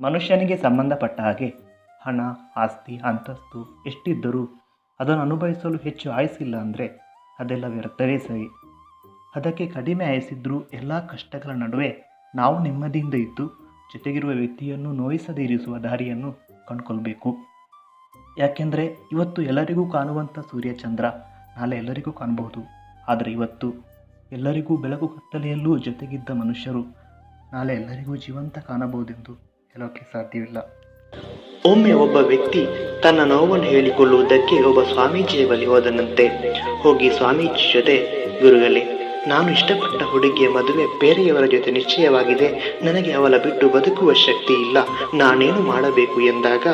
ಮನುಷ್ಯನಿಗೆ ಸಂಬಂಧಪಟ್ಟ ಹಾಗೆ ಹಣ, ಆಸ್ತಿ, ಅಂತಸ್ತು ಎಷ್ಟಿದ್ದರೂ ಅದನ್ನು ಅನುಭವಿಸಲು ಹೆಚ್ಚು ಆಯಸ್ಸಿಲ್ಲ ಅಂದರೆ ಅದೆಲ್ಲ ವ್ಯರ್ಥವೇ ಸರಿ. ಅದಕ್ಕೆ ಕಡಿಮೆ ಆಯಸ್ಸಿದ್ರೂ ಎಲ್ಲ ಕಷ್ಟಗಳ ನಡುವೆ ನಾವು ನೆಮ್ಮದಿಯಿಂದ ಇದ್ದು ಜೊತೆಗಿರುವ ವ್ಯಕ್ತಿಯನ್ನು ನೋಯಿಸದೇ ಇರಿಸುವ ದಾರಿಯನ್ನು ಕಂಡುಕೊಳ್ಬೇಕು. ಯಾಕೆಂದರೆ ಇವತ್ತು ಎಲ್ಲರಿಗೂ ಕಾಣುವಂಥ ಸೂರ್ಯಚಂದ್ರ ನಾಳೆ ಎಲ್ಲರಿಗೂ ಕಾಣಬಹುದು. ಆದರೆ ಇವತ್ತು ಎಲ್ಲರಿಗೂ ಬೆಳಕು ಕತ್ತಲೆಯಲ್ಲೂ ಜೊತೆಗಿದ್ದ ಮನುಷ್ಯರು ನಾಳೆ ಎಲ್ಲರಿಗೂ ಜೀವಂತ ಕಾಣಬಹುದೆಂದು ಹೇಳೋಕ್ಕೆ ಸಾಧ್ಯವಿಲ್ಲ. ಒಮ್ಮೆ ಒಬ್ಬ ವ್ಯಕ್ತಿ ತನ್ನ ನೋವನ್ನು ಹೇಳಿಕೊಳ್ಳುವುದಕ್ಕೆ ಒಬ್ಬ ಸ್ವಾಮೀಜಿಯ ಬಳಿ ಹೋದನಂತೆ. ಹೋಗಿ ಸ್ವಾಮೀಜಿ ಜೊತೆ, ಗುರುಗಳೇ, ನಾನು ಇಷ್ಟಪಟ್ಟ ಹುಡುಗಿಯ ಮದುವೆ ಬೇರೆಯವರ ಜೊತೆ ನಿಶ್ಚಯವಾಗಿದೆ. ನನಗೆ ಅವಳ ಬಿಟ್ಟು ಬದುಕುವ ಶಕ್ತಿ ಇಲ್ಲ. ನಾನೇನು ಮಾಡಬೇಕು? ಎಂದಾಗ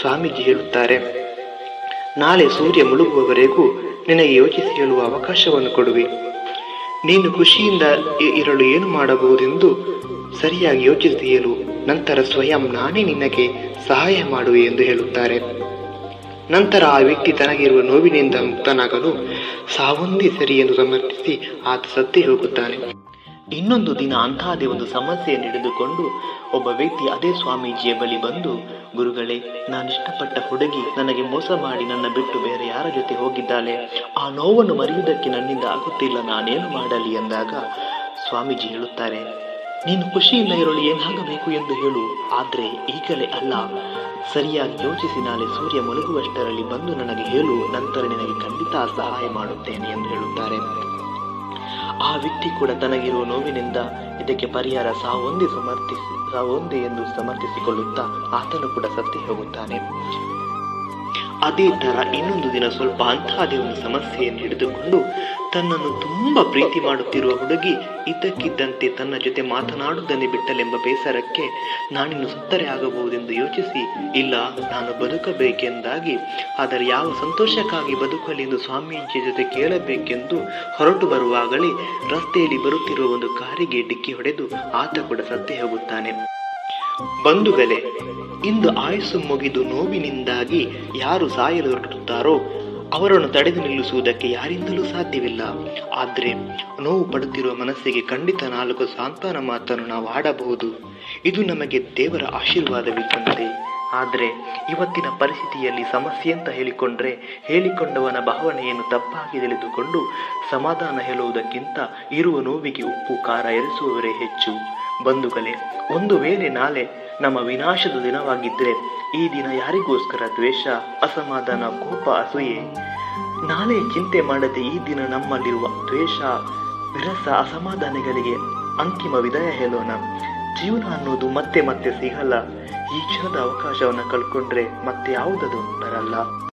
ಸ್ವಾಮೀಜಿ ಹೇಳುತ್ತಾರೆ, ನಾಳೆ ಸೂರ್ಯ ಮುಳುಗುವವರೆಗೂ ನಿನಗೆ ಯೋಚಿಸಿ ಹೇಳುವ ಅವಕಾಶವನ್ನು ಕೊಡುವೆ. ನೀನು ಖುಷಿಯಿಂದ ಇರಲು ಏನು ಮಾಡಬಹುದೆಂದು ಸರಿಯಾಗಿ ಯೋಚಿಸಿ ಹೇಳು. ನಂತರ ಸ್ವಯಂ ನಾನೇ ನಿನಗೆ ಸಹಾಯ ಮಾಡುವೆ ಎಂದು ಹೇಳುತ್ತಾರೆ. ನಂತರ ಆ ವ್ಯಕ್ತಿ ತನಗಿರುವ ನೋವಿನಿಂದ ಮುಕ್ತನಾಗಲು ಸಾವೊಂದೇ ಸರಿ ಎಂದು ಸಮರ್ಥಿಸಿ ಆತ ಸತ್ತೇ ಹೋಗುತ್ತಾನೆ. ಇನ್ನೊಂದು ದಿನ ಅಂತಹದೇ ಒಂದು ಸಮಸ್ಯೆಯನ್ನು ಹಿಡಿದುಕೊಂಡು ಒಬ್ಬ ವ್ಯಕ್ತಿ ಅದೇ ಸ್ವಾಮೀಜಿಯ ಬಳಿ ಬಂದು, ಗುರುಗಳೇ, ನಾನು ಇಷ್ಟಪಟ್ಟ ಹುಡುಗಿ ನನಗೆ ಮೋಸ ಮಾಡಿ ನನ್ನ ಬಿಟ್ಟು ಬೇರೆ ಯಾರ ಜೊತೆ ಹೋಗಿದ್ದಾಳೆ? ಆ ನೋವನ್ನು ಮರೆಯುವುದಕ್ಕೆ ನನ್ನಿಂದ ಆಗುತ್ತಿಲ್ಲ, ನಾನೇನು ಮಾಡಲಿ? ಎಂದಾಗ ಸ್ವಾಮೀಜಿ ಹೇಳುತ್ತಾರೆ ನೀನು ಖುಷಿಯಿಂದ ಇರಲು, ಏನಾಗಬೇಕು ಎಂದು ಹೇಳು. ಆದರೆ ಈಗಲೇ ಅಲ್ಲ. ಸರಿಯಾಗಿ ಯೋಚಿಸಿ ನಾಳೆ ಸೂರ್ಯ ಮಲಗುವಷ್ಟರಲ್ಲಿ ಬಂದು ನನಗೆ ಹೇಳು, ನಂತರ ನಿನಗೆ ಖಂಡಿತ ಸಹಾಯ ಮಾಡುತ್ತೇನೆ ಎಂದು ಹೇಳುತ್ತಾರೆ. ಆ ವ್ಯಕ್ತಿ ಕೂಡ ತನಗಿರುವ ನೋವಿನಿಂದ ಇದಕ್ಕೆ ಪರಿಹಾರ ಸಾವೊಂದೇ ಸಮರ್ಥಿಸಿ ಸಾವೊಂದೇ ಎಂದು ಸಮರ್ಥಿಸಿಕೊಳ್ಳುತ್ತಾ ಆತನು ಕೂಡ ಸತ್ತಿ ಹೋಗುತ್ತಾನೆ. ಅದೇ ಥರ ಇನ್ನೊಂದು ದಿನ ಸ್ವಲ್ಪ ಅಂತಹದೇ ಒಂದು ಸಮಸ್ಯೆಯನ್ನು ಹಿಡಿದುಕೊಂಡು ತನ್ನನ್ನು ತುಂಬ ಪ್ರೀತಿ ಮಾಡುತ್ತಿರುವ ಹುಡುಗಿ ಇದ್ದಕ್ಕಿದ್ದಂತೆ ತನ್ನ ಜೊತೆ ಮಾತನಾಡುವುದನ್ನೇ ಬಿಟ್ಟಲೆಂಬ ಬೇಸರಕ್ಕೆ ನಾನಿನ್ನು ಸುತ್ತರೆ ಆಗಬಹುದೆಂದು ಯೋಚಿಸಿ, ಇಲ್ಲ, ನಾನು ಬದುಕಬೇಕೆಂದಾಗಿ, ಆದರೆ ಯಾವ ಸಂತೋಷಕ್ಕಾಗಿ ಬದುಕಲಿ ಎಂದು ಸ್ವಾಮೀಜಿಯ ಜೊತೆ ಕೇಳಬೇಕೆಂದು ಹೊರಟು ಬರುವಾಗಲೇ ರಸ್ತೆಯಲ್ಲಿ ಬರುತ್ತಿರುವ ಒಂದು ಕಾರಿಗೆ ಡಿಕ್ಕಿ ಹೊಡೆದು ಆತ ಕೂಡ ಸತ್ತೇ ಹೋಗುತ್ತಾನೆ. ಬಂಧುಗಳೇ, ಇಂದು ಆಯಸ್ಸು ಮುಗಿದು ನೋವಿನಿಂದಾಗಿ ಯಾರು ಸಾಯಲು ಅವರನ್ನು ತಡೆದು ನಿಲ್ಲಿಸುವುದಕ್ಕೆ ಯಾರಿಂದಲೂ ಸಾಧ್ಯವಿಲ್ಲ. ಆದರೆ ನೋವು ಪಡುತ್ತಿರುವ ಮನಸ್ಸಿಗೆ ಖಂಡಿತ ನಾಲ್ಕು ಸಾಂತ್ವನ ಮಾತನ್ನು ನಾವು ಆಡಬಹುದು ಇದು ನಮಗೆ ದೇವರ ಆಶೀರ್ವಾದವಿದ್ದಂತೆ. ಆದರೆ ಇವತ್ತಿನ ಪರಿಸ್ಥಿತಿಯಲ್ಲಿ ಸಮಸ್ಯೆ ಅಂತ ಹೇಳಿಕೊಂಡ್ರೆ ಹೇಳಿಕೊಂಡವನ ಭಾವನೆಯನ್ನು ತಪ್ಪಾಗಿ ತಿಳಿದುಕೊಂಡು ಸಮಾಧಾನ ಹೇಳುವುದಕ್ಕಿಂತ ಇರುವ ನೋವಿಗೆ ಉಪ್ಪು, ಖಾರ ಎರಿಸುವವರೇ ಹೆಚ್ಚು. ಬಂಧುಗಳೇ, ಒಂದು ವೇಳೆ ನಾಳೆ ನಮ್ಮ ವಿನಾಶದ ದಿನವಾಗಿದ್ದರೆ ಈ ದಿನ ಯಾರಿಗೋಸ್ಕರ ದ್ವೇಷ, ಅಸಮಾಧಾನ, ಕೋಪ, ಅಸೂಯೆ? ನಾಳೆ ಚಿಂತೆ ಮಾಡದೆ ಈ ದಿನ ನಮ್ಮಲ್ಲಿರುವ ದ್ವೇಷ ವಿರಸ ಅಸಮಾಧಾನಗಳಿಗೆ ಅಂತಿಮ ವಿದಾಯ ಹೇಳೋಣ. ಜೀವನ ಅನ್ನೋದು ಮತ್ತೆ ಮತ್ತೆ ಸಿಗಲ್ಲ. ಈ ಕ್ಷಣದ ಅವಕಾಶವನ್ನು ಕಳ್ಕೊಂಡ್ರೆ ಮತ್ತೆ ಯಾವುದದು ಬರಲ್ಲ.